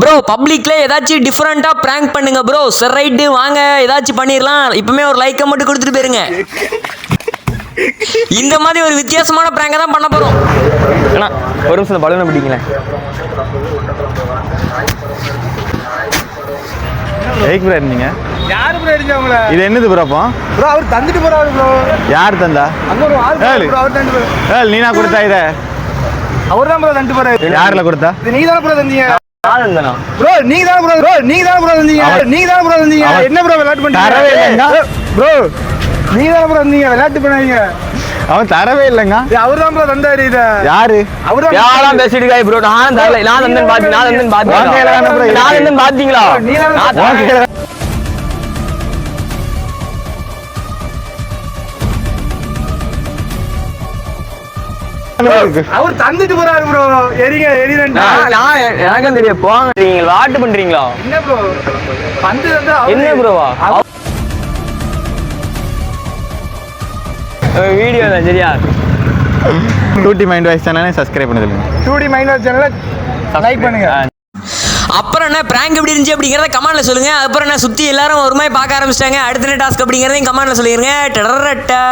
Bro பப்ளிக்ல ஏதாச்சும் டிஃப்ரெண்ட்டாக ப்ராங்க் பண்ணுங்க ப்ரோ சரி ரைட்டு வாங்க. ஏதாச்சும் பண்ணிடலாம் இப்பவுமே ஒரு லைக்கை மட்டும் கொடுத்துட்டு போயிருங்க. இந்த மாதிரி ஒரு வித்தியாசமான ப்ராங்கை தான் பண்ண போகிறோம் அண்ணா ஒரு நிமிஷம் பலூனை பிடிங்களேன். எதுக்கு ப்ரோ இருந்தீங்க. யாரு ப்ரோ இது என்னது ப்ரோ அப்போ? ப்ரோ அவர் தந்துட்டு போறாரு ப்ரோ யார் தந்தா? அங்க ஒரு ஆள். ப்ரோ அவர் தந்துட்டு போறாரு. ஏய் நீனா கொடுத்தா இத? அவர் தான் ப்ரோ தந்துட்டு போறாரு. யார்ல கொடுத்தா? இது நீங்க தானே ப்ரோ தந்தீங்க? ப்ரோ நீங்க தானே ப்ரோ ப்ரோ நீங்க தானே ப்ரோ தந்தீங்க அவன்- நீங்க தானே ப்ரோ தந்தீங்க அவன் என்ன ப்ரோ விளையாட்டு. பண்ணீங்க ப்ரோ நீங்க தானே ப்ரோ தந்தீங்க விளையாட்டு பண்ணாதீங்க. அவன் தரவே இல்லைங்க. அவர் தான் ப்ரோ தந்தாரு இத. யாரு? அவர் யாரெல்லாம் பேசிட்டு இருக்காய் ப்ரோ நான் தரல. நான் தந்தேன் பாத்து நான் தந்தேன் தானே இருக்கு. நான் தந்தேன் பாத்தீங்களா அவர் தந்துட்டு போறாரு ப்ரோ எரிங்க எரிரண்டா நான் எனக்கும் தெரியும் போங்க. நீங்க வாட்டு பண்றீங்களா? என்ன ப்ரோ பந்து வந்து என்ன ப்ரோவா வீடியோ தான் சரியா? டூட்டி மைண்ட் வாய்ஸ் சேனலை சப்ஸ்கிரைப் பண்ணி சொல்லுங்க 2D மைண்ட் சேனலை லைக் பண்ணுங்க. அப்புறம் என்ன ப்ராங்க் எப்படி இருந்துச்சு அப்படிங்கிறத கமெண்ட்ல சொல்லுங்க. அப்புறம் என்ன சுற்றி எல்லாரும் ஒரு மாதிரி பார்க்க ஆரம்பிச்சிட்டாங்க. அடுத்த டாஸ்க் அப்படிங்கிறதையும் கமெண்ட்ல சொல்லிடுங்க டெரரட்டா